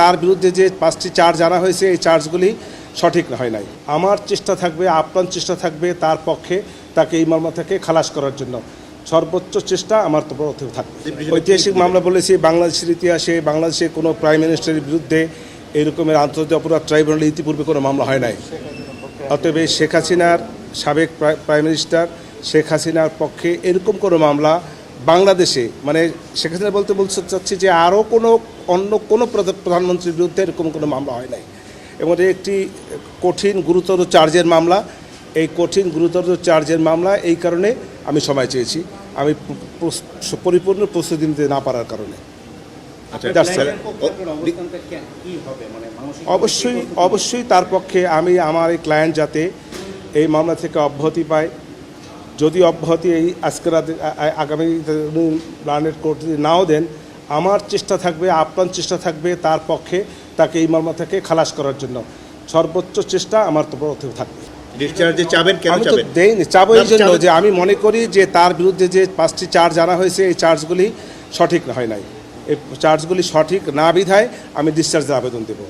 তার বিরুদ্ধে যে পাঁচটি চার্জ আনা হয়েছে, এই চার্জগুলি সঠিক হয় নাই। আমার চেষ্টা থাকবে, আপ্রাণ চেষ্টা থাকবে তার পক্ষে তাকে এই মামলা থেকে খালাস করার জন্য। সর্বোচ্চ চেষ্টা আমার তো থাকবে। ঐতিহাসিক মামলা বলেছি, বাংলাদেশের ইতিহাসে, বাংলাদেশে কোনো প্রাইম মিনিস্টারের বিরুদ্ধে এরকমের আন্তর্জাতিক অপরাধ ট্রাইব্যুনালে ইতিপূর্বে কোনো মামলা হয় নাই। অতএব শেখ হাসিনার সাবেক প্রাইম মিনিস্টার শেখ হাসিনার পক্ষে এরকম কোনো মামলা বাংলাদেশে মানে শেখ হাসিনা বলতে বলতে চাচ্ছি যে আরও কোনো অন্য কোনো প্রধা- প্রধানমন্ত্রীর বিরুদ্ধে এরকম কোনো মামলা হয় নাই। এবং একটি কঠিন গুরুতর চার্জের মামলা। এই কঠিন গুরুতর চার্জের মামলা এই কারণে আমি সময় চেয়েছি। আমি পরিপূর্ণ প্রস্তুতি নিতে না পারার কারণে। অবশ্যই অবশ্যই তার পক্ষে আমি আমার এই ক্লায়েন্ট যাতে এই মামলা থেকে অব্যাহতি পায়। যদি অব্যাহতি এই আজকে রাতে আ- আ- আগামী প্ল্যানেট কোর্ট যদি নাও দেন আমার চেষ্টা থাকবে আপ্রাণ চেষ্টা থাকবে তার পক্ষে তাকে এই মামলা থেকে খালাস করার জন্য। সর্বোচ্চ চেষ্টা আমার তো থাকবে। ডিসচার্জে চাবেন কেন আমি চাবেন? দেইনি চাবো এই জন্য যে আমি মনে করি যে তার বিরুদ্ধে যে পাঁচটি চার্জ আনা হয়েছে এই চার্জগুলি সঠিক হয় নাই। এই চার্জগুলি সঠিক না বিধায় আমি ডিসচার্জের আবেদন দেবো।